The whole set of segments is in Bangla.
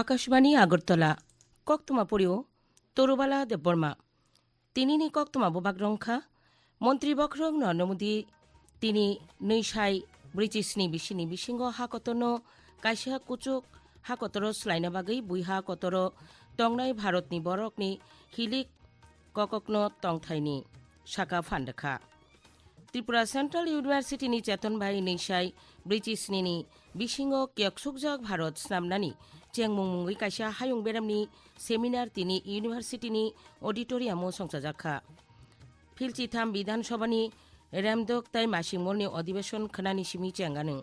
আকাশবাণী আগরতলা। কক্তমা পড়িও, তরুবালা দেববর্মা। তিনি নি কক্তমা বোবাক রংখা মন্ত্রী বক্রং নরেন্দ্র তিনি নৈশাই ব্রিটিশ নি ব্রিটিশনি বিশিনি বিশিঙ্গ হাকতন। কাইসা কুচুক হাকতর স্লাইনা বাগৈ বুইহা কতর টংনাই ভারত নি বরক নি হিলিক কককন টংথাইনি শাখা ফান্ডখা। ত্রিপুরা সেন্ট্রাল ইউনিভার্সিটি নি চেতন ইউনিভার্সিটিনি চেতনভাই নিশাই নি বিশিঙ্গ কিয়কসুকজক ভারত সামনানি চ্यांमुंग मुंगै कायसा हायुं बेरामनि सेमिनार तिनि इउनिभार्सिटिनि अडिटोरियामाव ফিলচি থাম बिधानसभानि र्যামদক তাই মাসিমলনি অধিবেশন খানানি সিমি চ্যাঙ্গানু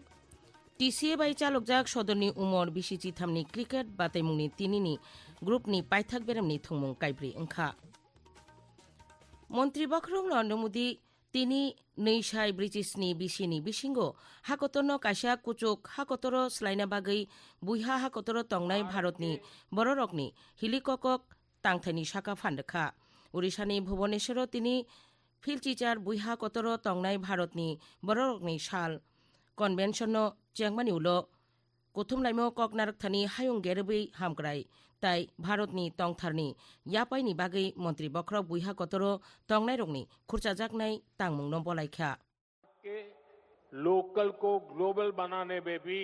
টিসিএ বাই চালক চালকজাক সদরনি উমর বিশি চিথামনি ক্রিকেট বাতাইমুংনি তিনিনি গ্রুপনি পাইথাক বেরামনি থুমুং কাইব্রি ওংখা মন্ত্রী বখরং নরেন্দ্র মোদী তিনি নৈশাই ব্রিটিশনি, বিশিনি, বিশিঙ্গো, হাকতনো কাইসা কুচুক, হাকতর স্লাইনা বাগৈ বুইহা, হাকতর, তংনাই, ভারতনি বড়রকনি হিলিকক তাংথাইনি শাখা ফান্দখা উড়িষ্যানি ভুবনেশ্বর তিনি ফিলচিচার টিচার বুইহা, কতর, তংনাই, ভারতনি বড়রকনি সাল কনভেনশন চেংমানি উলো ककनारकथानि हायुं गेरबै हामग्राय তাই ভারতনি তংথারনি ইয়াপাইনি বাগै মন্ত্রী বক্র বুইহা কতর তংনাই রংনি খুরচাজাকনাই তাংমুংনো বলাইখা के लोकल को ग्लोबल बनाने में भी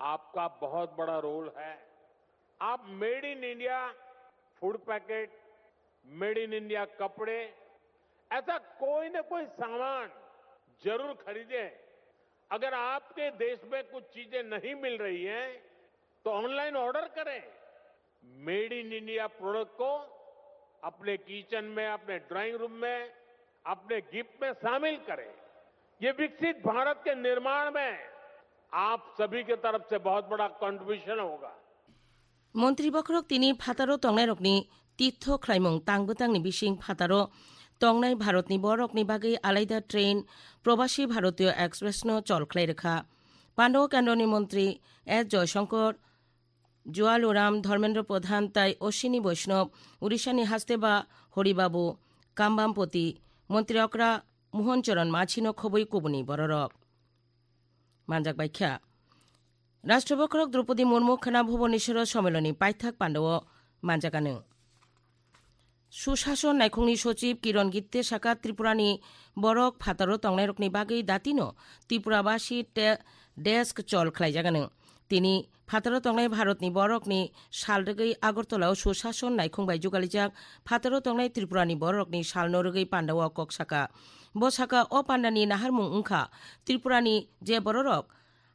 आपका बहुत बड़ा रोल है आप made in India food packet made in India कपड़े ऐसा कोई न कोई सामान जरूर खरीदें अगर आपके देश में कुछ चीजें नहीं मिल रही हैं तो ऑनलाइन ऑर्डर करें मेड इन इंडिया प्रोडक्ट को अपने किचन में अपने ड्राइंग रूम में अपने गिफ्ट में शामिल करें ये विकसित भारत के निर्माण में आप सभी की तरफ से बहुत बड़ा कंट्रीब्यूशन होगा মন্ত্রী বক্রক তিনি ফাতারো তংনাই রকনি তীর্থ খ্লাইমং তাংবো তাংনি বিসিং ফাতারো তংনাই ভারতনি বরকনি বাগै আলাইদা ট্রেন, প্রবাসী ভারতীয় এক্সপ্রেসনো চলখ্লাই রেখা। পাণ্ডব কেন্দ্রনি মন্ত্রী এস জয়শঙ্কর, জোয়ালুরাম, ধর্মেন্দ্র প্রধান, তাই অশ্বিনী বৈষ্ণব উড়িষ্যানি হাস্তেবা হরিবাবু, কামবামপতি, মন্ত্রী অকরা, মোহনচরণ মাছিনো খবৈ কুবনি বররক মানজাক ব্যাখ্যা। রাষ্ট্রবক্ষক দ্রৌপদী মুর্মু খানা ভুবনেশ্বর সম্মেলনী, পাইথাক পাণ্ডব, মানজাকানো। সুশাসন নাইখংনি সচিব কিরণ গিত্তে সাকা ত্রিপুরানি বরক ফাতারো তংনাইরকনি বাগৈ দাতিনো ত্রিপুরাবাসী ডেস্ক চল খ্লাইজাগান তিনি ফাতারো তংনাই ভারতনি বরকনি সালরগৈ আগরতলাও সুশাসন নাইখুংবাই যুগালিজাক ফাতারো তংনাই ত্রিপুরানি বরকনি সালনরগৈ পান্ডাও কক সাকা ব সাকা অ পান্ডানি নাহারমুং ওংখা ত্রিপুরানি যে বররক,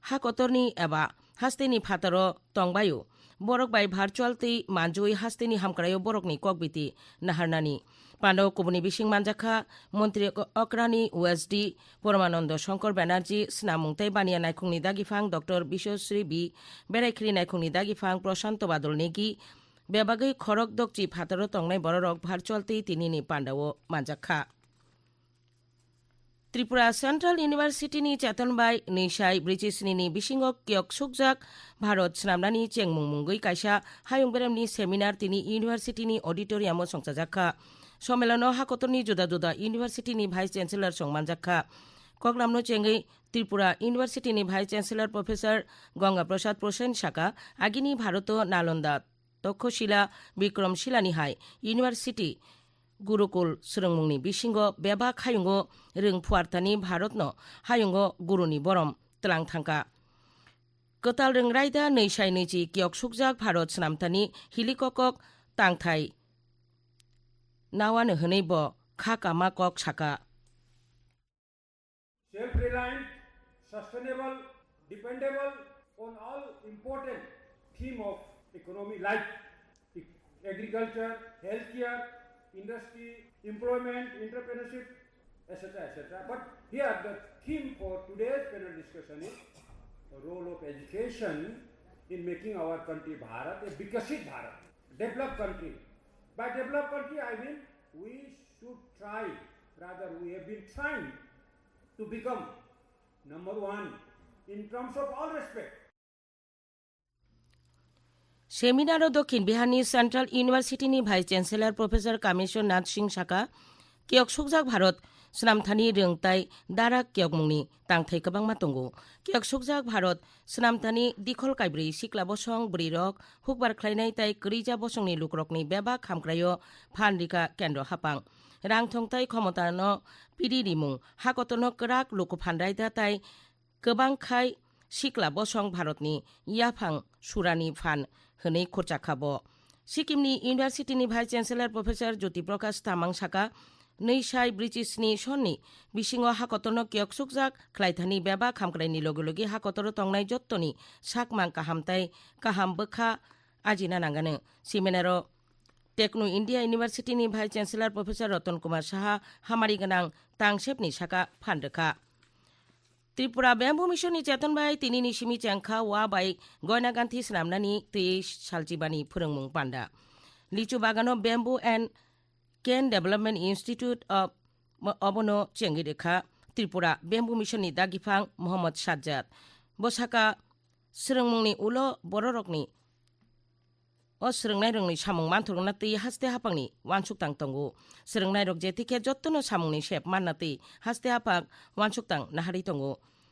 হাকতরনি এবা, হাস্তেনি ফাতারো তংবায়ু borok bai virtual tei manjui hastini hamkrayo borokni kokbiti naharnani Pandava কবনি, বিশিং মানজাখা মন্ত্রী অক্রানি ওয়েসডি পরমানন্দ, শঙ্কর ব্যানার্জি, স্নামুংতাই, বানিয়া নাইখুংনি, দাগিফাং, ডক্টর বিশ্বশ্রী বি বেড়াইখ্রি নাইখুংনি, দাগিফাং, প্রশান্ত বাদল নেগি বেবাগৈ খড়ক দকচি ফাতর তংনাই বড় রক ভার্চুয়ালতেই তিনি নি পাণ্ডাও মানজাখা ত্রিপুরা সেন্ট্রাল ইউনিভার্সিটিনি চেতনবাই নৈসাই ব্রিটিশনি বিসিংহ কিয়ক সুকজাক, ভারত স্নামনানি চেংমুং মুঙ্গৈ কাইসা, হায়ং বেরামনি সেমিনার, তিনি ইউনিভার্সিটিনি অডিটোরিয়ামও সংসাজাখা সম্মেলন হাকতনি জুদা জুদা ইউনিভার্সিটিনি ভাইস চ্যান্সেলর সংমানজাখা কগলামনো চেঙ্গৈ Tripura ইউনিভার্সিটিনি vice chancellor professor Ganga Prasad Prasen শাখা আগিনি ভারত নালন্দা, তক্ষশিলা বিক্রমশিলানি হাই ইউনিভার্সিটি 구르골 수렁목니 미싱거 메박 하용거 릉 푸아르타니 바롯너 하용거 구르니 보럼 뜰랑탕가 কতালং রাইদা নৈশাই নৈজি কিয়ক সুকজাক ভারত সামতানি হিলিকক তাংথাই নাওয়ান হনৈব খাকা মা কক সাকা self reliant agriculture, healthcare, industry, employment, entrepreneurship, etc., etc. But here the theme for today's panel discussion is the role of education in making our country Bharat a Vikasit Bharat, developed country. By developed country, I mean we should try, rather we have been trying to become number one in terms of all respect. સેમિનારો દক্ষিণ বিহাરની central ইউনিভার্সিটিની vice chancellor professor Kameshwar Nath Singh শাখা, কিয়ক সুকজাক ভারত, স্নামথানি রংতাই, দারা কিয়ক মুংনি, তাংথাই কবাংমা তঙ্গো কিয়ক সুকজাক ভারত, স্নামথানি দিখল কাইব্রি সিকলা বসং ব্রি রক, হুকবার খ্লাইনাই তাই করিজা বসংনি লুকরকনি বেবা খামগ্রায় ফানরিকা কেন্দ্র হাপাং। রাংথংতাই ক্ষমতান পিডি রিমুং, হাকতন করাক লুক ফানরাইদা তাই কবাং খাই সিকলা বসং ভারতনি, ইয়াফাং সুরানি ফান। होनै खरचा खाब सिक्किमनि इउनिभार्सिटिनि vice chancellor professor Jyoti Prakash Tamang साका नैसाय ब्रिटिशनि सननि बिसिङाव हाकतनो कियकसुकजाक ख्लायथानि बेबा खामग्रायनि लगे लगे हाकतरो तंनाय जत्तनि साकमां काहामताय काहाम बोखा आजिना नांगानो सेमिनाराव टेक्न' India इउनिभार्सिटिनि vice chancellor professor Ratan Kumar Saha हामारि गोनां तांसेबनि साका फानदोखा ত্রিপুরা ব্যাম্বু মিশন নিচেতন বাই তিনি নিশিমি চ্যাংখা, ওয়া বাই গয়নাগান্ধী স্নামনানি তুই সালচিবানি ফুরংমুং পান্ডা। লিচু বাগানো bamboo and cane development institute of অবন চেঙ্গি রেখা ত্রিপুরা ব্যাম্বু মিশননি দাগিফাং মোহাম্মদ সাজ্জাদ। বসাকা শ্রংমুংনি উলো, বড় রকনি सिमि चेंखा वा बाय गयना गान्थि स्नामनानि तै सालजिबानि फोरोंमुं panda लिचु बागानो bamboo and cane development institute of अबनो चेंगिरेखा Tripura bamboo मिशननि दागिफां Mohammad साज्जाद बसाका सोरोंमुंनि उल' बर' रकनि अ सोलोंनाय रोंनि सामुं मानथरगना तै हास्ते हापांनि वानसुकतां तंगु सोलोंनाय रक जेतिखे जत्तनो सामुंनि शेप मानना तै हास्ते हापाक वानसुकतां नाहारि तंगु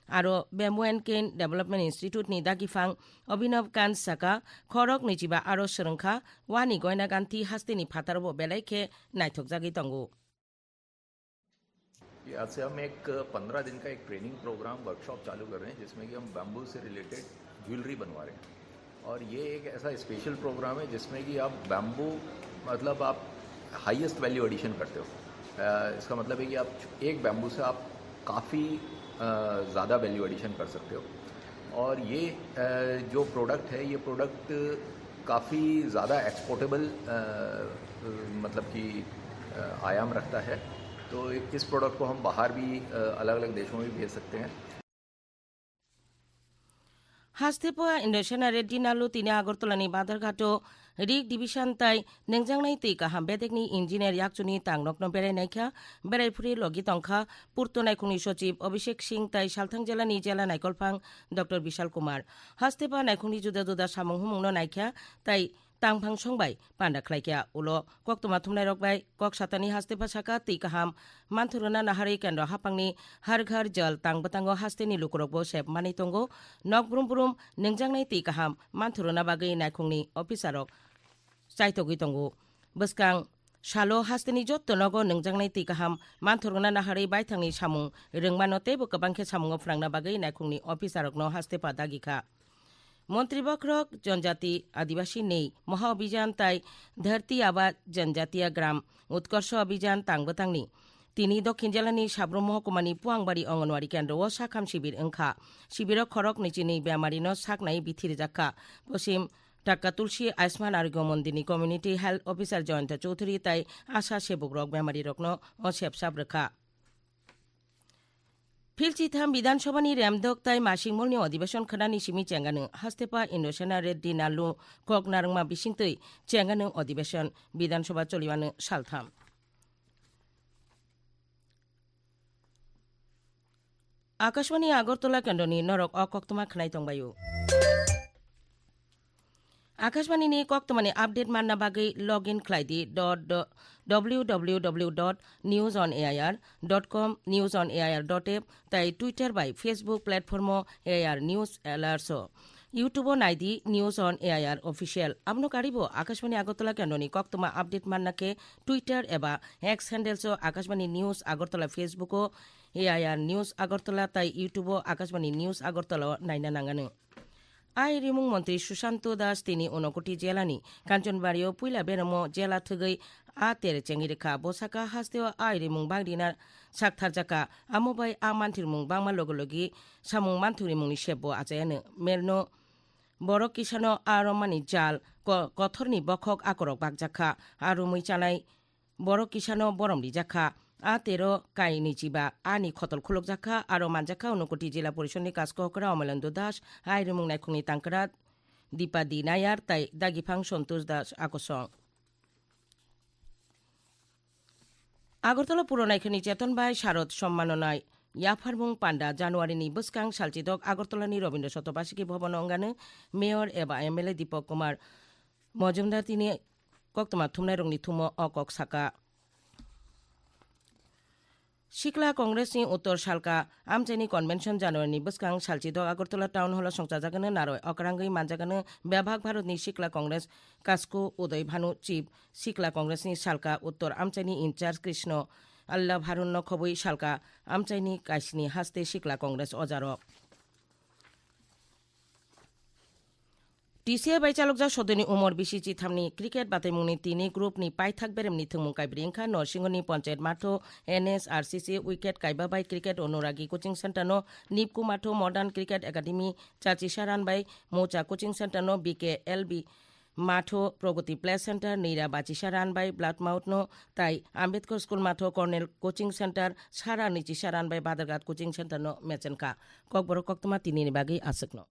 आरो बेम्बु एन्ड केन डेभलपमेन्ट इन्स्टिट्युटनि दागिफां अभिनव कान्त साका खरक नैजिबा आरो सोलोंखा वानि गयना गान्थि हास्तेनि फातारबो बेलायखे नायथकजागि तंगु ये आज से हम एक पंद्रह दिन का एक ट्रेनिंग प्रोग्राम वर्कशॉप चालू कर रहे हैं जिसमें कि हम बैम्बू से रिलेटेड ज्वेलरी बनवा रहे हैं और ये एक ऐसा स्पेशल प्रोग्राम है जिसमें कि आप बैम्बू मतलब आप हाईएस्ट वैल्यू एडिशन करते हो। इसका मतलब है कि आप एक बैम्बू से आप काफ़ी ज़्यादा वैल्यू एडिशन कर सकते हो। और ये जो प्रोडक्ट है, ये प्रोडक्ट काफ़ी ज़्यादा एक्सपोर्टेबल मतलब कि आयाम रखता है। तो इस प्रोडक्ट को हम बाहर भी अलग अलग देशों में भी भेज सकते हैं। হাস্তেপোয়া ইন্ডোসেনা রেড্ডি নালু তিনি আগরতলানি বাদারঘাটো রিক ডিভিশন, তাই নেংজাংনাই তৈ কাহাম বেদেকনি ইঞ্জিনিয়ার ইয়াকচুনি তাংনকন বেড়াই নাইখা। বেড়াইফুরি লগি তংখা, পূর্ত নাইকুনি সচিব অভিষেক সিং, তাই সালথাং জেলা নি জেলা নাইকলফাং ডক্টর বিশাল কুমার। হাস্তেপা নাইকুনি জুদা জুদা সামং হুমুংন নাইখা, তাই tang phang bai panda khlai kya ulo kok tuma thumnai rok bai kok satani haste pa saka ti kaham manthuruna nahari kendra hapangni har ghar jal tang batango haste ni lukorok bo sep mani tongo nok brum brum ningjangnai ti kaham manthuruna bagai naikhungni officerok চাইতগি তঙ্গু বসকাং সালো হাস্তিনি যত্তনগ নংজাংনাই তি কাহাম মানথরগনা নাহারি বাইথাংনি সামুং রংমানতে বকবাংখে সামুং ফ্রাংনা বাগৈ নাইখুংনি অফিসারক ন হাস্তে পা দাগিখা বক্রক, জনজাতি আদিবাসী নেই। মহা অভিযান তাই ধরতি আবাদ জনজাতীয় গ্রাম। উৎকর্ষ অভিযান তাংবতাংনি তিনি দক্ষিণ জেলানি সাব্রম মহকুমানি পুয়াংবাড়ি অঙ্গনওয়াড়ি কেন্দ্র ও সাখাম শিবির ওংখা শিবির খরক নিচিনি বেমারিনো সাকনাই বিথির জাক্কা পশ্চিম টাক্কা তুলসী Ayushman Arogya মন্দিরনি community health officer Jayanta Chowdhury তাই আশা সেবক রক বেমারি রকনো ও সেবসাব রেখা। 필지탄 미단초반이 램덕다이 마식몰니 어디베션 크나니 심이 쟁가는 하스테파 인도셔나 레디 날루 곡나릉마 비싱뜨이 쟁가는 어디베션 미단초바 쫄리와는 살탐 আকাশবাণী আগরতলা কেন্দ্রনি নরক অকক তোমাক খানাই তংবায়ু आकाशवाणीनि कक्तमानि आपडेट मानना बागै लग इन ख्लायदि dot www dot news on AIR dot com news on AIR dot app ताई Twitter bye Facebook platform AIR news एलार्स YouTube নাইদি নিউজ অন এআইআর অফিসিয়াল আপনো কারিব আকাশবাণী আগরতলা কেন্দ্রনি কক্তমা আপডেট মান্নাকে টুইটার এবা X handles Akashvani news Agartala Facebook AIR news Agartala তাই ইউটিউব আকাশবাণী নিউজ আগরতলা নাইনা নাঙ্গানো আইরিমুং মন্ত্রী সুশান্ত দাস, তিনি অনকটি জেলানি, কাঞ্চনবাড়ি ও পুইলা বেরমো জেলা থগৈ আ তের চেঙ্গি রেখা বসাকা, হাস্তেও আইরিমুং বাংরিনার সাকথার জাকা আমোবাই, আ মান্থির মুং বাংমা লগলগি, সামুং মান্থুরি মুংনি সেব্য আজায়ানো মেরন, বড় কিষানো আরমানি জাল কথরনি বখক, আকরক বাগজাখা আরও মুই চালাই বড় কিষাণ বরমলি জাখা তেৰ কাহিনী চিবা আনি খতল খুলক জাখা আৰু মানজাখা অনুকটি জিলা পৰিষদনি কাজকৰা অমলেন্দ্র দাস আই ৰুমুং নাইখুংনি তাংকৰা দীপা দি নায়ার, তাই দাগিফাং সন্তোষ দাস আকসং। আগরতলা পুরনাইখানি চেতনবাই শারদ সম্মাননায়। ইয়াফারমুং পান্ডা জানুয়ারিনি বস্কাং সালচিদক আগরতলানি রবীন্দ্র শতবার্ষিকী ভবন অঙ্গানে মেয়র এবা এমএলএ দীপক কুমার। মজুমদার তিনি কক্তমা থুমনাই রংনি থুম অকক সাকা। सिक्ला कंग्रेसनि उत्तर सालका आमचाइनि कन्भेन्सन जानुवारिनि बसखां सालचिद आगरतला टाउन हल संजाजागोन नारय अकरांगै मानजागोन बेभाग भारतनि सिक्ला कंग्रेस कास्को उदय भानु चिफ सिक्ला कंग्रेसनि सालका उत्तर आमचाइनि इन्चार्ज कृष्ण अल्ला भारुन्न खबै सालका आमचाइनि काइसनि हास्ते सिक्ला कंग्रेस अजार টিসিআই বাইচালকজা সদনী উমর বিসি চিথামনি ক্রিকেট বাতাইমুংনি তিনি গ্রুপনি পাইথাক বেরেমনি থুমুং কাইব্রিংখা নরসিংহনি পঞ্চায়েত মাঠো, এনএস, আরসিসি, উইকেট কাইবা বাই ক্রিকেট অনুরাগী কোচিং সেন্টারনো নিপকু মাঠো, মডার্ন ক্রিকেট একাডেমি চাচিসা রানবাই মৌচা কোচিং সেন্টারনো বিকে এলবি মাঠো, প্রগতি প্লে সেন্টার, নৈরা বাচিসা রানবাই ব্লাড মাউথনো তাই আম্বেদকর স্কুল মাঠো, কর্নেল কোচিং সেন্টার, সারা নিচিসা রানবাই বাদারঘাট কোচিং সেন্টারনো মেচেনকা। ককবর কক্তমা তিনি বাগै আসেকনো